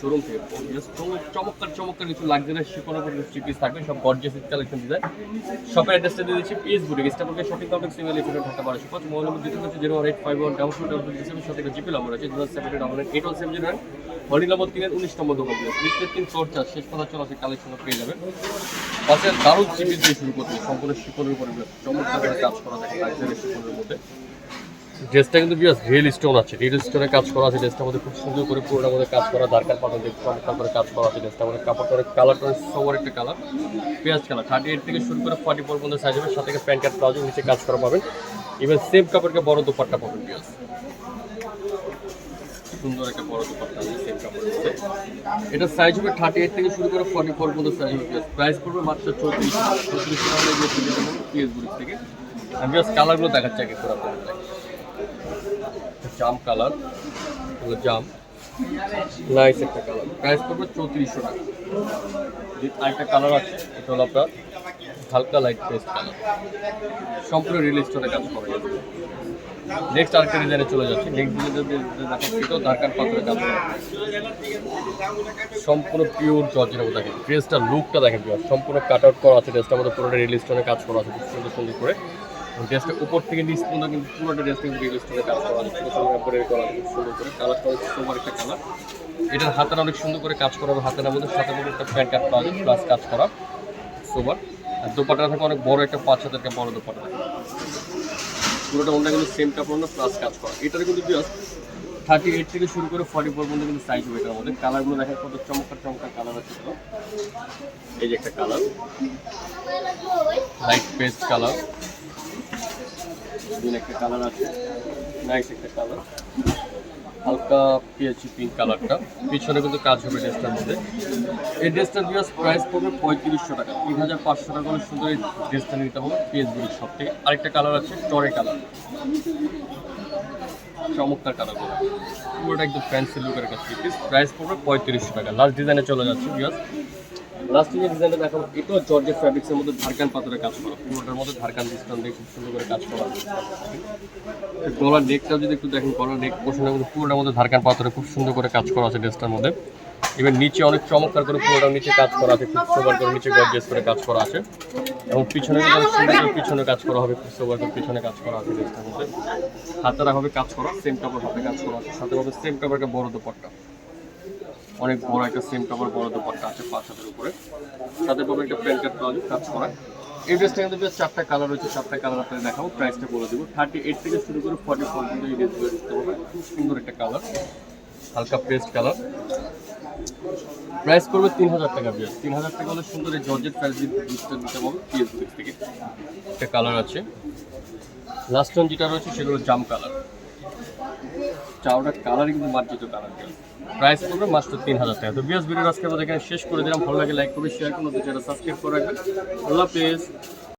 Showroom থেকে চমৎকার চমৎকার কিছু লাগজারি উপর পিস থাকবে, সব গর্জিয়াস কালেকশন দিয়ে দিচ্ছি পেজবুরি ইস্টাবুলকে শপিং কমপ্লেক্স সিঙ্গেল এখানে ঢাকা বারোশো দিতে হচ্ছে zero five one double two double GP number আছে zero seven double eight one seven zero Hari নম্বর তিনের উনিশ নম্বর দোকান লিস্টের তিন শেষ কথা চলে আসে পেয়ে যাবে। পাশে দারুণ চিপি দিয়ে শুরু করতে সম্পূর্ণ শিকনের উপরে। চমৎকার কাজ করা থাকে লাগজারি শিকনের মধ্যে। ড্রেসটা কিন্তু বিয়াস রিয়েল স্টোন আছে। রিয়েল স্টোনের কাজ করা আছে ড্রেসটার মধ্যে খুব সুন্দর করে পুরোটার মধ্যে কাজ করা, দারকার পাতা দিয়ে চমৎকার করে কাজ করা আছে ড্রেসটার মধ্যে কাপড়টা অনেক কালারটা সবার একটা কালার পেঁয়াজ কালার থার্টি এইট থেকে শুরু করে ফর্টি ফোর পর্যন্ত সাইজ হবে, সাথে প্যান্ট কার্ড প্লাজো নিচে কাজ করা পাবেন। ইভেন সেম কাপড়কে বড় দুপাট্টা পাবেন বিয়াস সুন্দর একটা বড় এটা সাইজ হবে থার্টি এইট থেকে শুরু করে ফর্টি ফোর সাইজ পড়বে মাত্র থেকে। আমি কালারগুলো দেখাচ্ছি। জাম কালার জাম। নাইস একটা কালার। প্রাইস পড়বে চৌত্রিশশো টাকা। আরেকটা কালার আছে, এটা হলো আপনার হালকা লাইট পেস্ট কালার। সম্পূর্ণ রিয়েল স্টোরে কাজ করে নেক্সট আরেকটা ডিজাইনে চলে যাচ্ছে। নেক্সট ডিজাইনে দেখো এটাও ধারকার পাত্রে কাজ। সম্পূর্ণ পিওর জর্জের মধ্যে দেখেন। ড্রেসটার লুকটা দেখেন সম্পূর্ণ কাট আউট করা আছে ড্রেসটার মধ্যে পুরোটা রিয়েল স্টোনে কাজ করা আছে। সুন্দর সুন্দর করে। ড্রেসটা উপর থেকে নিচ পর্যন্ত কিন্তু পুরোটা ড্রেসটা কিন্তু রিয়েল স্টোনে কাজ করা করা খুব সুন্দর করে। কালারটা সোমার একটা কালার এটার হাতের অনেক সুন্দর করে কাজ করা হাতের মধ্যে সাথে মধ্যে একটা প্যান্ট কাট পাওয়া যায় প্লাস কাজ করা সোবার আর দোপাটা থাকে অনেক বড় একটা পাঁচ হাজার টাকা বড় দোপাটা থাকে পুরোটা অন্য কিন্তু সেম কাপড় না প্লাস কাজ করা। এটার কিন্তু জাস্ট থার্টি এইট থেকে শুরু করে ফর্টি ফোর পর্যন্ত কিন্তু সাইজ হবে এটার মধ্যে। কালারগুলো দেখেন কত চমৎকার চমৎকার কালার আছে এই যে একটা কালার লাইট পেস্ট কালার একটা কালার আছে নাইস একটা কালার হালকা পিএইচি পিঙ্ক কালারটা পিছনে কিন্তু কাজ হবে ড্রেসটার মধ্যে। এই ড্রেসটার বিয়াস প্রাইস পড়বে পঁয়ত্রিশশো টাকা। তিন হাজার পাঁচশো টাকা করে সুন্দর এই ড্রেসটা নিতে হবে পিএসবির সব থেকে। আরেকটা কালার আছে টরে কালার চমৎকার কালার পুরোটা একদম ফ্যান্সি লুকের একটা থ্রি প্রাইস পড়বে পঁয়ত্রিশশো টাকা। লাস্ট ডিজাইনে চলে যাচ্ছে বিয়াস লাস্ট যে ডিজাইনটা দেখাবো এটাও জর্জের ফ্যাব্রিক্সের মধ্যে ধারকান পাথরের কাজ করা। পুরোটার মধ্যে ধারকান ডিসকাউন্ট দিয়ে খুব সুন্দর করে কাজ করা। গলার নেকটা যদি একটু দেখেন, গলার নেক পোর্শনের মধ্যে পুরোটার মধ্যে ধারকান পাথরে খুব সুন্দর করে কাজ করা আছে ড্রেসটার মধ্যে। এবার নিচে অনেক চমৎকার করে পুরোটার নিচে কাজ করা আছে, খুব সোবার করে নিচে গর্জেস করে কাজ করা আছে। এবং পিছনে পিছনে কাজ করা হবে, খুব সোবার করে পিছনে কাজ করা আছে ড্রেসটার মধ্যে। হাতারা হবে কাজ করা সেম কাপড় হাতে কাজ করা আছে, সাথে হবে সেম কাপড়কে বড় দোপাট্টা। অনেক বড় একটা সেম কাপড়, বড় দোপাট্টা আছে পাঁচ হাতের উপরে। সাথে পাবে একটা প্যান্টের প্লাজো কাজ করা। এই ড্রেসটা কিন্তু বেশ চারটা কালার রয়েছে, চারটা কালার আপনাদের দেখাবো প্রাইসটা বলে দেবো। থার্টি এইট থেকে শুরু করে ফর্টি ফোর পর্যন্ত এই ড্রেসগুলো দেখতে পাবে খুব সুন্দর একটা কালার হালকা পেস্ট কালার প্রাইস করবে তিন হাজার টাকা বিয়ার তিন হাজার টাকা হলে সুন্দর এই জর্জেট ফ্যাব্রিক জিনিসটা দিতে পারব পিএস থেকে। একটা কালার আছে। লাস্ট যেটা রয়েছে সেগুলো জাম কালার চাওটা কালার কিন্তু মার্জিত কালার প্রাইস পড়বে মাত্র তিন হাজার টাকা। তো বিএস ভিডিও আজকে আমাদের এখানে শেষ করে দিলাম। ভালো লাগে লাইক করবে শেয়ার করুন চ্যানেল সাবস্ক্রাইব করে রাখবেন। আল্লাহ হাফেজ।